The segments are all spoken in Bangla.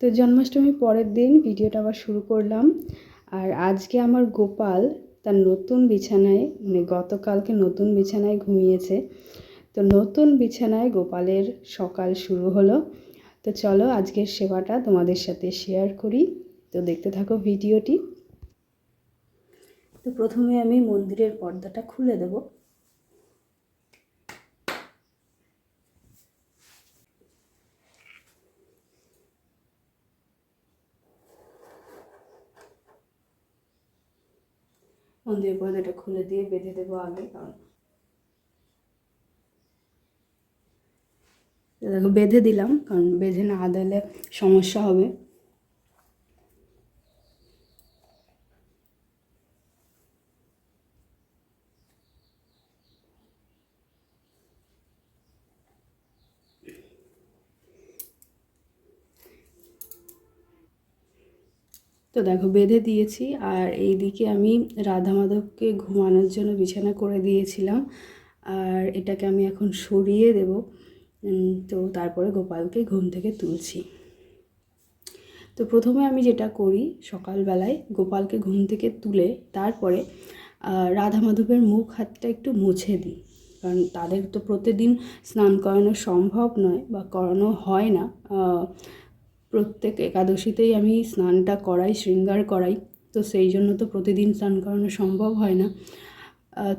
তো জন্মাষ্টমীর পরের দিন ভিডিওটা আবার শুরু করলাম। আর আজকে আমার গোপাল তার নতুন বিছানায় মানে গতকালকে নতুন বিছানায় ঘুমিয়েছে। তো নতুন বিছানায় গোপালের সকাল শুরু হলো। তো চলো আজকের সেবাটা তোমাদের সাথে শেয়ার করি। তো দেখতে থাকো ভিডিওটি। তো প্রথমে আমি মন্দিরের পর্দাটা খুলে দেবো। মন্দিরের এটা খুলে দিয়ে বেঁধে দেবো আগে, কারণ দেখো বেঁধে দিলাম, কারণ বেঁধে না দিলে সমস্যা হবে। তো দেখো বেঁধে দিয়েছি আর এইদিকে আমি রাধা মাধবকে ঘুমানোর জন্য বিছানা করে দিয়েছিলাম আর এটাকে আমি এখন সরিয়ে দেব। তো তারপরে গোপালকে ঘুম থেকে তুলছি। তো প্রথমে আমি যেটা করি সকালবেলায় গোপালকে ঘুম থেকে তুলে তারপরে রাধা মাধবের মুখ হাতটা একটু মুছে দিই। কারণ তাদের তো প্রতিদিন স্নান করানো সম্ভব নয় বা করানো হয় না। প্রত্যেক একাদশীতেই আমি স্নানটা করাই, শৃঙ্গার করাই। তো সেই জন্য তো প্রতিদিন স্নান করানো সম্ভব হয় না।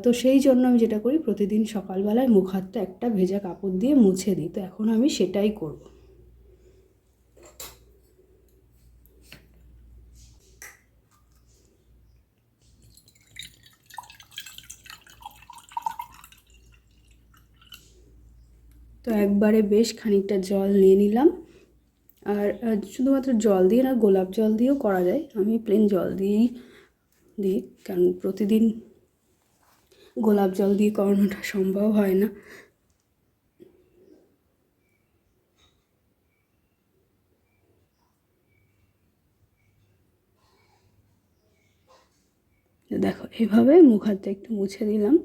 তো সেই জন্য আমি যেটা করি, প্রতিদিন সকালবেলায় মুখ হাতটা একটা ভেজা কাপড় দিয়ে মুছে দিই। তো এখন আমি সেটাই করব। তো একবারে বেশ খানিকটা জল নিয়ে নিলাম। আর শুধুমাত্র জল দিয়ে না, গোলাপ জল দিয়েও করা যায়। আমি প্লেন জল দিয়েই দিই, কারণ প্রতিদিন গোলাপ জল দিয়ে করানোটা সম্ভব হয় না। দেখো, এভাবে মুখ হাতটা একটু মুছে দিলাম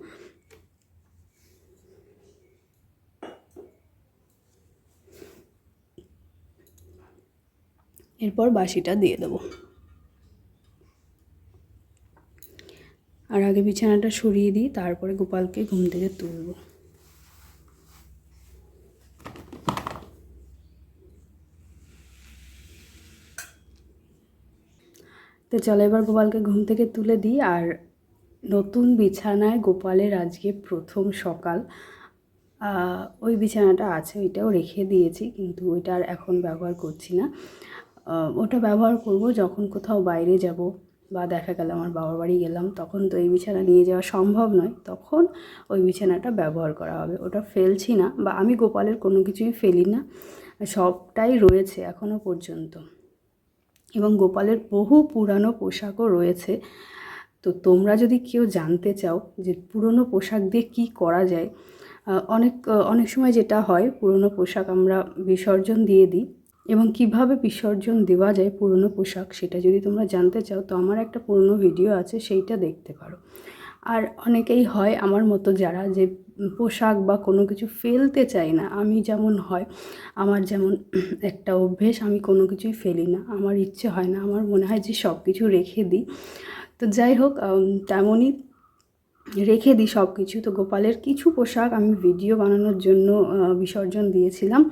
এরপর বাসিটা দিয়ে দেবো। আর আগে বিছানাটা সরিয়ে দিই, তারপরে গোপালকে ঘুম থেকে তুলব। তো চলো এবার গোপালকে ঘুম থেকে তুলে দিই, আর নতুন বিছানায় গোপালের আজকে প্রথম সকাল। ওই বিছানাটা আছে, ওইটাও রেখে দিয়েছি, কিন্তু ওইটা আর এখন ব্যবহার করছি না। ওটা ব্যবহার করব যখন কোথাও বাইরে যাব বা দেখা গেল আমার বাবার বাড়ি গেলাম, তখন তো এই বিছানা নিয়ে যাওয়া সম্ভব নয়। তখন ওই বিছানাটা ব্যবহার করা হবে। ওটা ফেলছি না বা আমি গোপালের কোনো কিছুই ফেলি না। সবটাই রয়েছে এখনও পর্যন্ত। এবং গোপালের বহু পুরানো পোশাকও রয়েছে। তো তোমরা যদি কেউ জানতে চাও যে পুরনো পোশাক দিয়ে কী করা যায় অনেক অনেক সময় যেটা হয়, পুরনো পোশাক আমরা বিসর্জন দিয়ে দিই। এবং কীভাবে বিসর্জন দেওয়া যায় পুরনো পোশাক সেটা যদি তোমরা জানতে চাও, তো আমার একটা পুরনো ভিডিও আছে, সেইটা দেখতে পারো। আর অনেকেই হয় আমার মতো যারা যে পোশাক বা কোনো কিছু ফেলতে চাই না, আমি যেমন হয়, আমার যেমন একটা অভ্যেস, আমি কোনো কিছুই ফেলি না, আমার ইচ্ছে হয় না, আমার মনে হয় যে সব কিছু রেখে দিই। তো যাই হোক তেমনই রেখে দিই সব কিছু তো গোপালের কিছু পোশাক আমি ভিডিও বানানোর জন্য বিসর্জন দিয়েছিলাম।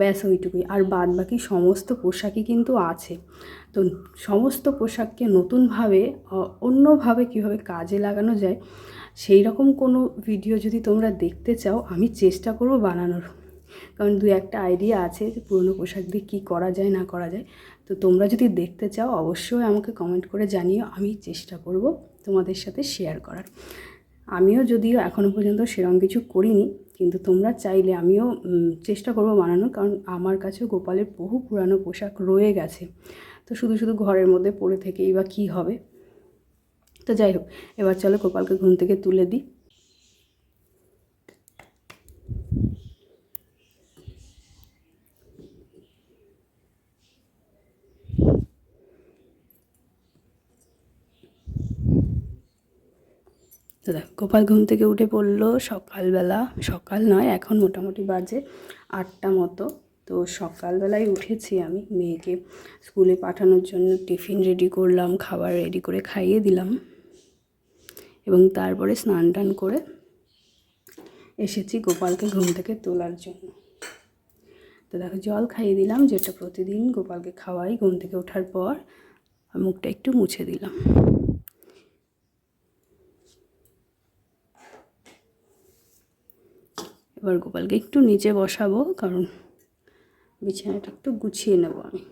ব্যাস ওইটুকুই। আর বাদ বাকি সমস্ত পোশাকই কিন্তু আছে। তো সমস্ত পোশাককে নতুনভাবে অন্যভাবে কীভাবে কাজে লাগানো যায় সেই রকম কোনো ভিডিও যদি তোমরা দেখতে চাও, আমি চেষ্টা করব বানানোর। কারণ দু একটা আইডিয়া আছে যে পুরনো পোশাক দিয়ে কী করা যায়, না করা যায়। তো তোমরা যদি দেখতে চাও, অবশ্যই আমাকে কমেন্ট করে জানিও। আমি চেষ্টা করব তোমাদের সাথে শেয়ার করার। আমিও যদিও এখনও পর্যন্ত সেরকম কিছু করিনি, কিন্তু তোমরা চাইলে আমিও চেষ্টা করব বানানোর, কারণ আমার কাছেও গোপালের বহু পুরানো পোশাক রয়ে গেছে। তো শুধু শুধু ঘরের মধ্যে পড়ে থেকেই বা কী হবে? তো যাই হোক, এবার চলো গোপালকে ঘুম থেকে তুলে দিই। তো দেখো, গোপাল ঘুম থেকে উঠে পড়ল সকালবেলা। সকাল নয়, এখন মোটামুটি বাজে আটটা মতো। তো সকালবেলায় উঠেছি আমি মেয়েকে স্কুলে পাঠানোর জন্য, টিফিন রেডি করলাম, খাবার রেডি করে খাইয়ে দিলাম এবং তারপরে স্নান টান করে এসেছি গোপালকে ঘুম থেকে তোলার জন্য। তো দেখো, জল খাইয়ে দিলাম, যেটা প্রতিদিন গোপালকে খাওয়াই ঘুম থেকে ওঠার পর, মুখটা একটু মুছে দিলাম। এবার গোপালকে একটু নিচে বসাবো, কারণ বিছানাটা একটু গুছিয়ে নেব আমি।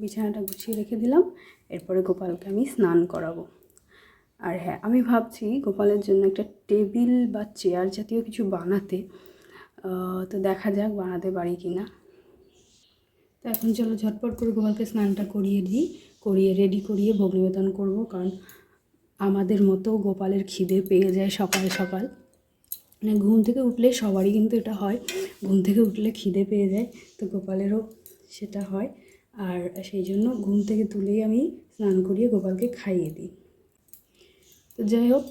বিছানাটা গুছিয়ে রেখে দিলাম, এরপরে গোপালকে আমি স্নান করাবো। আর হ্যাঁ আমি ভাবছি গোপালের জন্য একটা টেবিল বা চেয়ার জাতীয় কিছু বানাতে। তো দেখা যাক বানাতে পারি কি না তো এখন চলো ঝটপট করে গোপালকে স্নানটা করিয়ে দিই। করিয়ে রেডি করিয়ে ভোগ নিবেদন করব, কারণ আমাদের মতো গোপালের খিদে পেয়ে যায় সকাল সকাল। মানে ঘুম থেকে উঠলে সবারই কিন্তু এটা হয়, ঘুম থেকে উঠলে খিদে পেয়ে যায়, তো গোপালেরও সেটা হয়। আর সেই জন্য ঘুম থেকে তুলেই আমি স্নান করিয়ে গোপালকে খাইয়ে দিই। তো যাই হোক,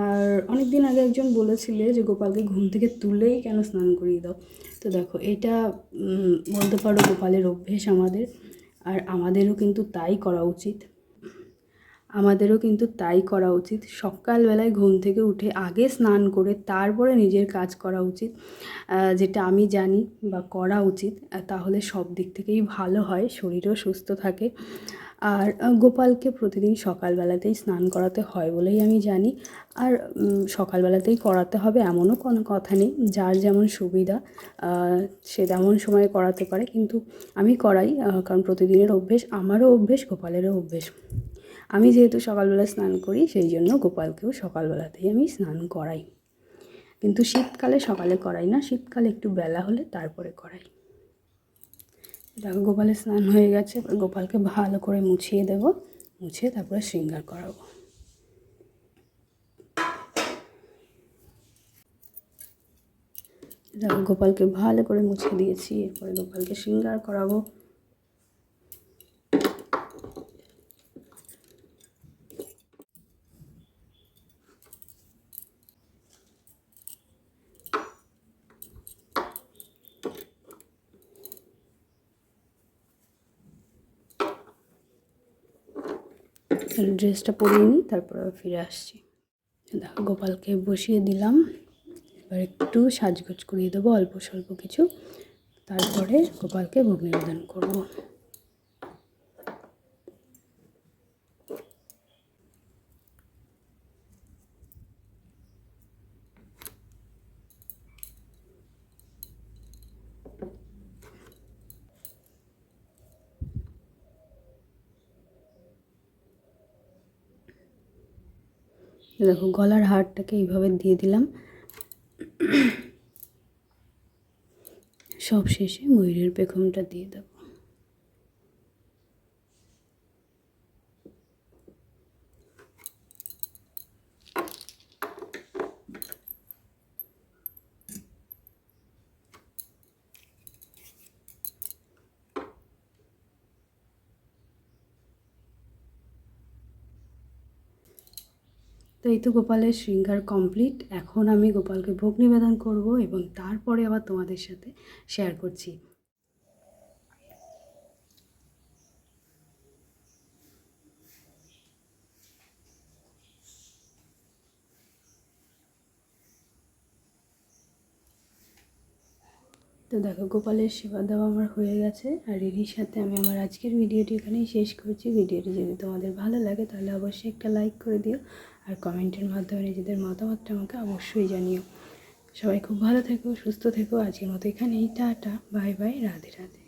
আর অনেক দিন আগে একজন বলেছিলে যে গোপালকে ঘুম থেকে তুলেই কেন স্নান করিয়ে দাও। তো দেখো, এটা বলতে পারো গোপালের অভ্যেস আমাদের, আর আমাদেরও কিন্তু তাই করা উচিত। আমাদেরও কিন্তু তাই করা উচিত। সকালবেলায় ঘুম থেকে উঠে আগে স্নান করে তারপরে নিজের কাজ করা উচিত যেটা আমি জানি বা করা উচিত তাহলে সব দিক থেকেই ভালো হয়, শরীরও সুস্থ থাকে। আর গোপালকে প্রতিদিন সকালবেলাতেই স্নান করাতে হয় বলেই আমি জানি। আর সকালবেলাতেই করাতে হবে এমনও কোনো কথা নেই। যার যেমন সুবিধা সে তেমন সময়ে করাতে পারে। কিন্তু আমি করাই কারণ প্রতিদিনের অভ্যেস আমারও অভ্যেস, গোপালেরও অভ্যেস। আমি যেহেতু সকালবেলা স্নান করি, সেই জন্য গোপালকেও সকালবেলাতেই আমি স্নান করাই। কিন্তু শীতকালে সকালে করাই না, শীতকালে একটু বেলা হলে তারপরে করাই। দেখো গোপালের স্নান হয়ে গেছে গোপালকে ভালো করে মুছিয়ে দেব, মুছিয়ে তারপরে শৃঙ্গার করাবো। দেখো গোপালকে ভালো করে মুছে দিয়েছি, এরপরে গোপালকে শৃঙ্গার করাবো। ড্রেসটা পরিয়ে নিই, তারপর ফিরে আসছি। দেখো, গোপালকে বসিয়ে দিলাম। এবার একটু সাজগোজ করিয়ে দেবো অল্প স্বল্প কিছু। তারপরে গোপালকে ভোগ করব। দেখো গলার হারটাকে এইভাবে দিয়ে দিলাম। সব শেষে ময়ূরের পেখমটা দিয়ে দেবো। তো এই তো গোপালের শৃঙ্গার কমপ্লিট এখন আমি গোপালকে ভোগ নিবেদন করব এবং তারপরে আবার তোমাদের সাথে শেয়ার করছি। তো দেখো, গোপালের সেবা দেওয়া আমার হয়ে গেছে। আর এরই সাথে আমি আমার আজকের ভিডিওটি এখানেই শেষ করছি। ভিডিওটি যদি তোমাদের ভালো লাগে তাহলে অবশ্যই একটা লাইক করে দিও। আর কমেন্টের মাধ্যমে নিজেদের মতামতটা আমাকে অবশ্যই জানিও। সবাই খুব ভালো থেকো, সুস্থ থেকো। আজকের মতো এখানেই, tata, bye bye, Radhe Radhe.